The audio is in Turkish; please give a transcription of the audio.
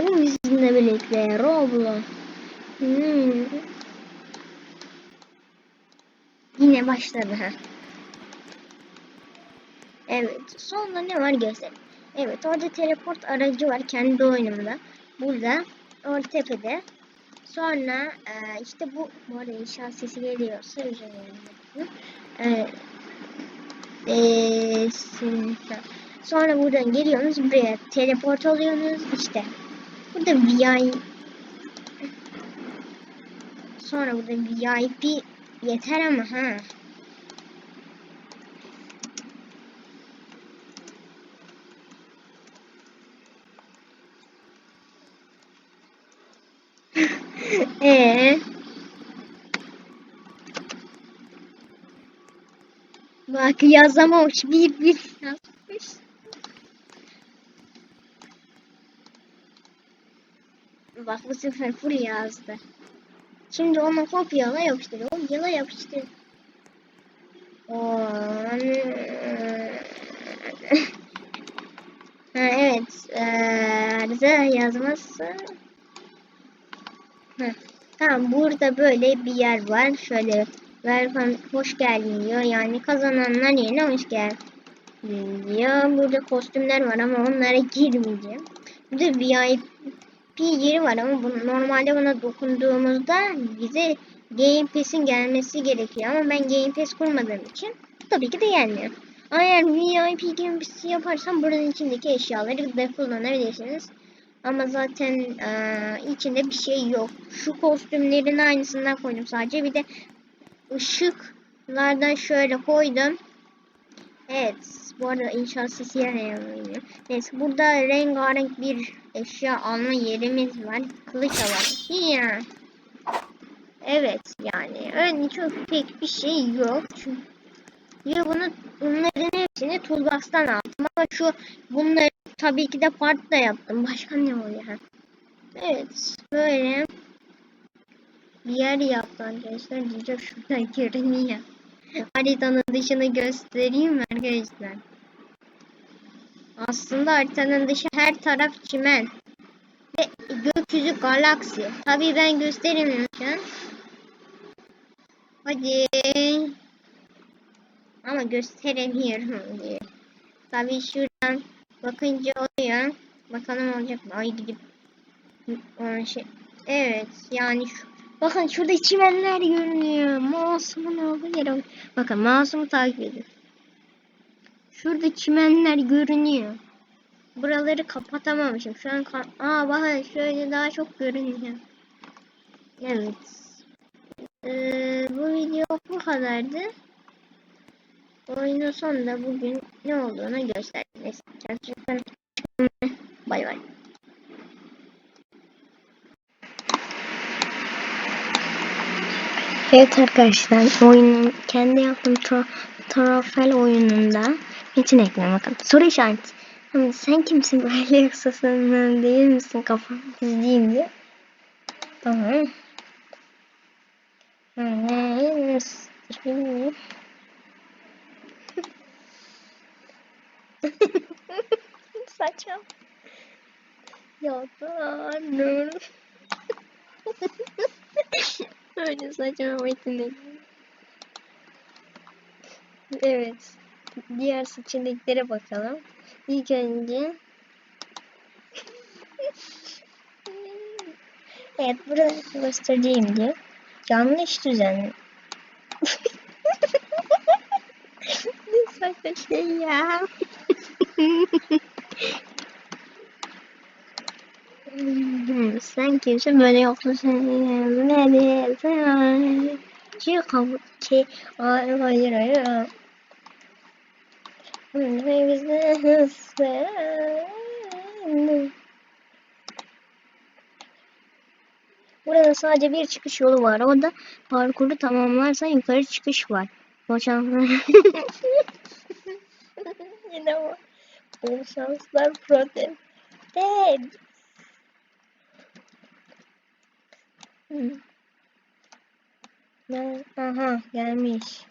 oynayalım bizimle birlikte. Roblox. Hmm. Yine başladı. Evet. Sonra ne var göster. Evet orada teleport aracı var kendi oyunumda. Burada orta tepede. Sonra e, işte bu bu arada inşaat sesi geliyorsa dilerim. E, e. Sonra buradan geliyorsunuz buraya teleport oluyorsunuz işte. Burada VIP Sonra burada VIP yeter ama ha. Ee. Bak yazamamış bir bir yazmış. Bak bu sefer full yazdı. Şimdi onu kopyala yapıştır. Kopyala yapıştır. Oo. ha, evet. Ee, arıza yazması. Heh. Tamam burada böyle bir yer var. Şöyle welcome hoş geldin diyor. Yani kazananlar yerine hoş geldin diyor. Burada kostümler var ama onlara girmeyeceğim. Burada VIP yeri var ama bunu, normalde buna dokunduğumuzda bize Game Pass'in gelmesi gerekiyor. Ama ben Game Pass kurmadığım için tabii ki de gelmiyor. Eğer VIP Game Pass'i yaparsam buranın içindeki eşyaları da kullanabilirsiniz. Ama zaten e, içinde bir şey yok. Şu kostümlerin aynısından koydum sadece. Bir de ışıklardan şöyle koydum. Evet. Bu arada inşaat sesi yanıyor. Neyse burada rengarenk bir eşya alma yerimiz var. Kılıç alalım. Ya. Evet yani. Öyle çok pek bir şey yok. Çünkü ya bunu bunların hepsini toolbox'tan aldım ama şu bunları tabii ki de partla yaptım. Başka ne oluyor? Evet böyle bir yer yaptı arkadaşlar. Diyeceğim şuradan görünüyor. Haritanın dışını göstereyim mi arkadaşlar? Aslında haritanın dışı her taraf çimen. Ve gökyüzü galaksi. Tabii ben gösteremiyorum şu an. Hadi. Ama gösteremiyorum diye. Tabii şuradan bakınca oluyor. Bakalım olacak mı? Ay gidip şey. Evet yani şu Bakın şurada çimenler görünüyor. Mouse'umun olduğu yere bakın. Mouse'umu takip edin. Şurada çimenler görünüyor. Buraları kapatamamışım. Şu an Aa bakın şöyle daha çok görünüyor. Evet. Ee, bu video bu kadardı. Oyunun sonunda bugün ne olduğunu gösterdim. Gerçekten Evet arkadaşlar oyunun kendi yaptığım tro trofel oyununda metin ekleme bakın soru işareti. Hani sen kimsin böyle yoksa sen değil misin kafam deyince. Tamam. Ne bilmiyorum. Saçım. Ya da Öyle saçma yetenek. Evet. Diğer seçeneklere bakalım. İlk önce Evet burada göstereceğim diyor. Yanlış düzen. ne saçma şey ya. Sen kimsin böyle yoksa sen ne sen ki kabul ki hayır hayır hayır Burada sadece bir çıkış yolu var. O da parkuru tamamlarsan yukarı çıkış var. Boşanma. Yine o. Bol şanslar Protem. Dead. Hmm. Aha gelmiş.